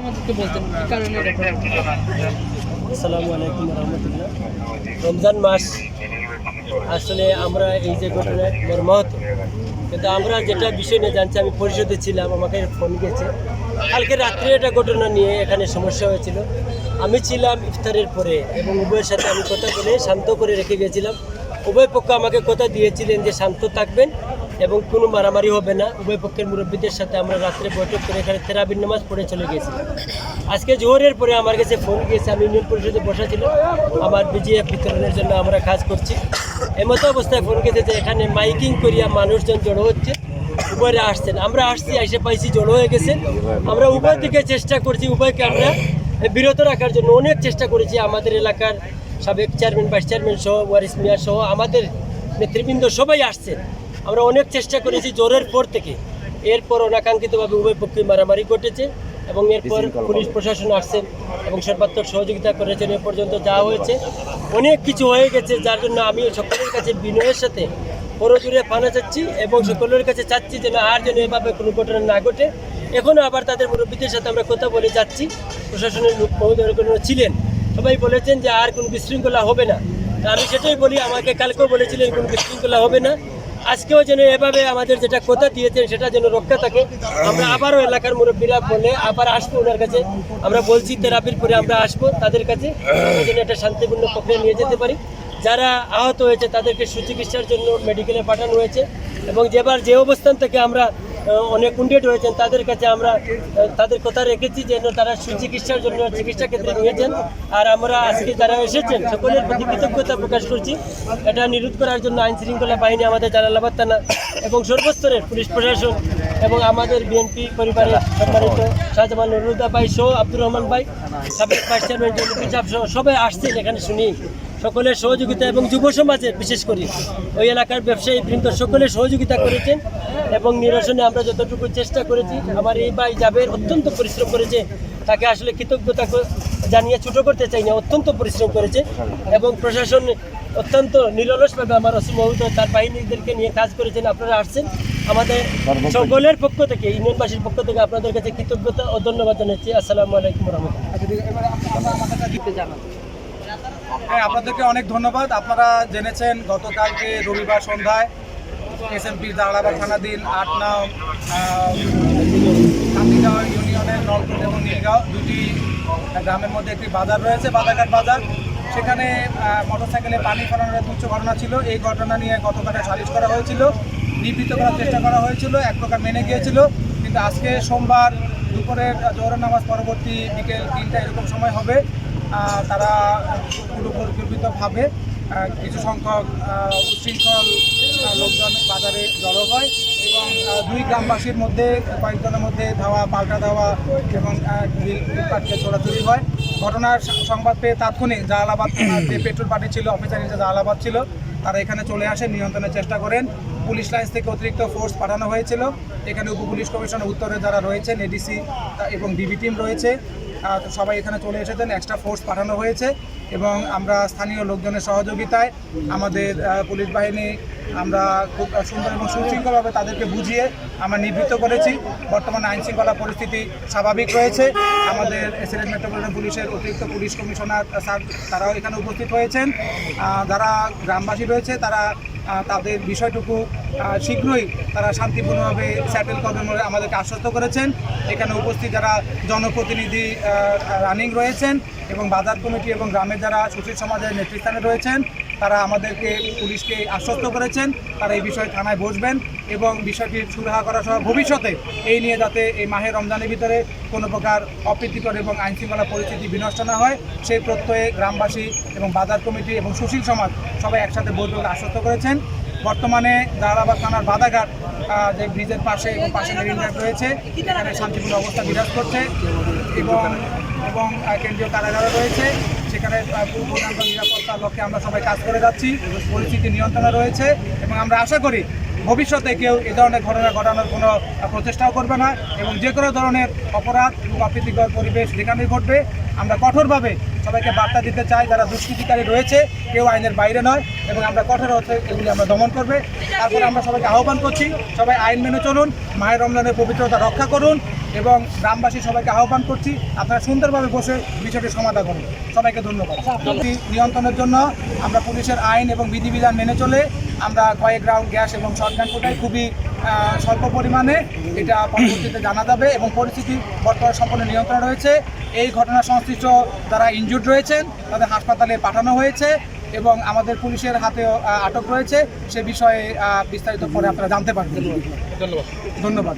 আমাদেরকে বলতেন, কি কারণে আসসালামু আলাইকুম রহমতুল্লাহ। রমজান মাস, আসলে আমরা এই যে ঘটনা মর্মাহত, কিন্তু আমরা যেটা বিষয় নিয়ে জানছি, আমি পরিষদে ছিলাম, আমাকে ফোন গেছে। কালকে রাত্রে একটা ঘটনা নিয়ে এখানে সমস্যা হয়েছিল। আমি ছিলাম ইফতারের পরে এবং উভয়ের সাথে আমি কথা বলে শান্ত করে রেখে গেছিলাম। উভয় পক্ষ আমাকে কথা দিয়েছিলেন যে শান্ত থাকবেন এবং কোনো মারামারি হবে না। উভয় পক্ষের মুরব্বীদের সাথে আমরা রাত্রে বৈঠক করে এখানে তেরাবিন নামাজ পড়ে চলে গেছি। আজকে জোহরের পরে আমার কাছে ফোন গিয়েছে, আমি ইউনিয়ন পরিষদে বসা ছিলাম। আমার বিজিএফ বিতরণের জন্য আমরা কাজ করছি। এমতো অবস্থায় ফোন গেছে যে এখানে মাইকিং করিয়া মানুষজন জড়ো হচ্ছে। উভয়রে আসছেন। আমরা আসছি, এসে পাইছি, জড়ো হয়ে গেছেন। আমরা উভয় দিকে চেষ্টা করছি, উভয়কে আমরা বিরত রাখার জন্য অনেক চেষ্টা করেছি। আমাদের এলাকার সাবেক চেয়ারম্যান, ভাইস চেয়ারম্যান সহ, ওয়ারিস মিয়া সহ, আমাদের নেতৃবৃন্দ সবাই আসছেন আমরা অনেক চেষ্টা করেছি জোরের পর থেকে। এরপর অনাকাঙ্ক্ষিতভাবে উভয় পক্ষে মারামারি ঘটেছে এবং এরপর পুলিশ প্রশাসন আসছেন এবং সর্বাত্মক সহযোগিতা করেছেন। এ পর্যন্ত যা হয়েছে অনেক কিছু হয়ে গেছে যার জন্য আমি সকলের কাছে বিনয়ের সাথে পরজুড়ে পানা চাচ্ছি এবং সকলের কাছে চাচ্ছি যেন আর যেন এভাবে কোনো ঘটনা না ঘটে। এখনও আবার তাদের মুরব্বীদের সাথে আমরা কথা বলে যাচ্ছি। প্রশাসনের লোক মহোদয় ছিলেন। সবাই বলেছেন যে আর কোনো বিশৃঙ্খলা হবে না। আমি সেটাই বলি আমাকে কালকেও বলেছিলেন কোনো বিশৃঙ্খলা হবে না। আজকেও যেন এভাবে আমাদের যেটা কথা দিয়েছেন, সেটা যেন রক্ষা থাকে। আমরা আবারও এলাকার মুরব্বীরা বলে আবার আসব ওনার কাছে। আমরা বলছি তেরাপির পরে আমরা আসব তাদের কাছে। যেন একটা শান্তিপূর্ণ প্রক্রিয়া নিয়ে যেতে পারি। যারা আহত হয়েছে, তাদেরকে সুচিকিৎসার জন্য মেডিকেলে পাঠানো হয়েছে এবং যেবার যে অবস্থান থেকে আমরা অনেক উন্ডেড হয়েছেন। তাদের কাছে আমরা তাদের কথা রেখেছি যেন তারা সুচিকিৎসার জন্য চিকিৎসা ক্ষেত্রে নিয়েছেন। আর আমরা আজকে যারা এসেছেন, সকলের প্রতি কৃতজ্ঞতা প্রকাশ করছি। এটা নিরোধ করার জন্য আইন শৃঙ্খলা বাহিনী আমাদের জালালাবাদ থানা এবং সর্বস্তরের পুলিশ প্রশাসন এবং আমাদের বিএনপি পরিবারের সম্মানিত শাহজামান নুরুদ্দা ভাই সহ আব্দুর রহমান ভাই, সাবেক ভাইস চেয়ারম্যান সবাই আসছেন এখানে শুনি সকলের সহযোগিতা এবং যুব সমাজে, বিশেষ করে ওই এলাকার ব্যবসায়ী বৃন্দ সকলে সহযোগিতা করেছেন এবং নিরসনে আমরা যতটুকু চেষ্টা করেছি, আমার এই ভাই জাবের অত্যন্ত পরিশ্রম করেছে, তাকে আসলে কৃতজ্ঞতা জানিয়ে ছোটো করতে চাই না, অত্যন্ত পরিশ্রম করেছে এবং প্রশাসন অত্যন্ত নিরলসভাবে আমার অসীম তার বাহিনীদেরকে নিয়ে কাজ করেছেন, আপনারা আসছেন। আমাদের সকলের পক্ষ থেকে ইউনিয়নবাসীর পক্ষ থেকে আপনাদের কাছে কৃতজ্ঞতা ও ধন্যবাদ জানাচ্ছি। আসসালামু আলাইকুম রহমতুল্লাহ। জানান। হ্যাঁ আপনাদেরকে অনেক ধন্যবাদ। আপনারা জেনেছেন, গতকালকে রবিবার সন্ধ্যায় এস এম এসএমপির দাঁড়াবাদ থানাধীন আট নাও কান্দিগাঁও ইউনিয়নের নলকুট এবং নীলগাঁও দুটি গ্রামের মধ্যে একটি বাজার রয়েছে, বাজারঘাট বাজার। সেখানে মোটরসাইকেলে পানি ফেলানোর এক তুচ্ছ ঘটনা ছিল। এই ঘটনা নিয়ে গতকালে সালিশ করা হয়েছিল। নিবৃত্ত করার চেষ্টা করা হয়েছিল, এক প্রকার মেনে গিয়েছিল। কিন্তু আজকে সোমবার দুপুরের জোহরের নামাজ পরবর্তী বিকেল তিনটা এরকম সময় হবে। তারা পুরো পরিকল্পিতভাবে কিছু সংখ্যক আহ, উচ্ছৃঙ্খল লোকজন বাজারে জড়ো হয় এবং দুই গ্রামবাসীর মধ্যে কয়েকজনের মধ্যে ধাওয়া পাল্টা ধাওয়া এবং কাটকে ছোড়াছুড়ি হয়। ঘটনার সংবাদ পেয়ে তাৎক্ষণিক জালালাবাদ যে পেট্রোল পার্টি ছিল অফিসার যে জালালাবাদ ছিল তারা এখানে চলে আসে নিয়ন্ত্রণের চেষ্টা করেন। পুলিশ লাইন্স থেকে অতিরিক্ত ফোর্স পাঠানো হয়েছিল। এখানে উপ পুলিশ কমিশনের উত্তরে যারা রয়েছেন এডিসি এবং ডিবি টিম রয়েছে। সবাই এখানে চলে এসেছেন এক্সট্রা ফোর্স পাঠানো হয়েছে এবং আমরা স্থানীয় লোকজনের সহযোগিতায় আমাদের পুলিশ বাহিনী আমরা খুব সুন্দর এবং সুশৃঙ্খলভাবে তাদেরকে বুঝিয়ে আমরা নিবৃত্ত করেছি। বর্তমানে আইনশৃঙ্খলা পরিস্থিতি স্বাভাবিক রয়েছে। আমাদের সিলেট মেট্রোপলিটন পুলিশের অতিরিক্ত পুলিশ কমিশনার স্যার তারাও এখানে উপস্থিত হয়েছেন। যারা গ্রামবাসী রয়েছে, তারা তাদের বিষয়টুকু শীঘ্রই তারা শান্তিপূর্ণভাবে স্যাটেল করবেন বলে আমাদেরকে আশ্বস্ত করেছেন। এখানে উপস্থিত যারা জনপ্রতিনিধি রানিং রয়েছেন এবং বাজার কমিটি এবং গ্রামের যারা সুশীল সমাজের নেতৃস্থানে রয়েছেন তারা আমাদেরকে পুলিশকে আশ্বস্ত করেছেন, তারা এই বিষয়ে থানায় বসবেন এবং বিষয়টি সুরাহা করা সহ ভবিষ্যতে এই নিয়ে যাতে এই মাহে রমজানের ভিতরে কোনো প্রকার অপ্রীতিকর এবং আইনশৃঙ্খলা পরিস্থিতি বিনষ্ট না হয়, সেই প্রত্যয়ে গ্রামবাসী এবং বাজার কমিটি এবং সুশীল সমাজ সবাই একসাথে বলে আশ্বস্ত করেছেন। বর্তমানে দাঁড়াবাদ থানার বাদাঘাট যে ব্রিজের পাশে এবং পাশে মেরিন রয়েছে, এখানে শান্তিপূর্ণ অবস্থা বিরাজ করছে এবং এবং কেন্দ্রীয় কারাগারও রয়েছে। সেখানে পূর্ণাঙ্গ নিরাপত্তার লক্ষ্যে আমরা সবাই কাজ করে যাচ্ছি। পরিস্থিতি নিয়ন্ত্রণে রয়েছে এবং আমরা আশা করি ভবিষ্যতে কেউ এ ধরনের ঘটনা ঘটানোর কোনো প্রচেষ্টাও করবে না এবং যে কোনো ধরনের অপরাধ এবং অপ্রীতিকর পরিবেশ যেখানে ঘটবে। আমরা কঠোরভাবে সবাইকে বার্তা দিতে চাই, যারা দুষ্কৃতিকারী রয়েছে, কেউ আইনের বাইরে নয় এবং আমরা কঠোর হচ্ছে এগুলি আমরা দমন করবে। তারপরে আমরা সবাইকে আহ্বান করছি, সবাই আইন মেনে চলুন, মায়ের রমজানের পবিত্রতা রক্ষা করুন এবং গ্রামবাসী সবাইকে আহ্বান করছি আপনারা সুন্দরভাবে বসে বিষয়টি সমাধান করুন। সবাইকে ধন্যবাদ। নিয়ন্ত্রণের জন্য আমরা পুলিশের আইন এবং বিধিবিধান মেনে চলে আমরা কয়েক রাউন্ড গ্যাস এবং শর্টগান ফোটাই খুবই স্বল্প পরিমাণে। এটা পরবর্তীতে জানা যাবে এবং পরিস্থিতি বর্তমানে সম্পূর্ণ নিয়ন্ত্রণ রয়েছে। এই ঘটনা সংশ্লিষ্ট যারা ইনজুর্ড রয়েছেন তাদের হাসপাতালে পাঠানো হয়েছে এবং আমাদের পুলিশের হাতেও আটক রয়েছে। সে বিষয়ে বিস্তারিত পরে আপনারা জানতে পারবেন। ধন্যবাদ। ধন্যবাদ।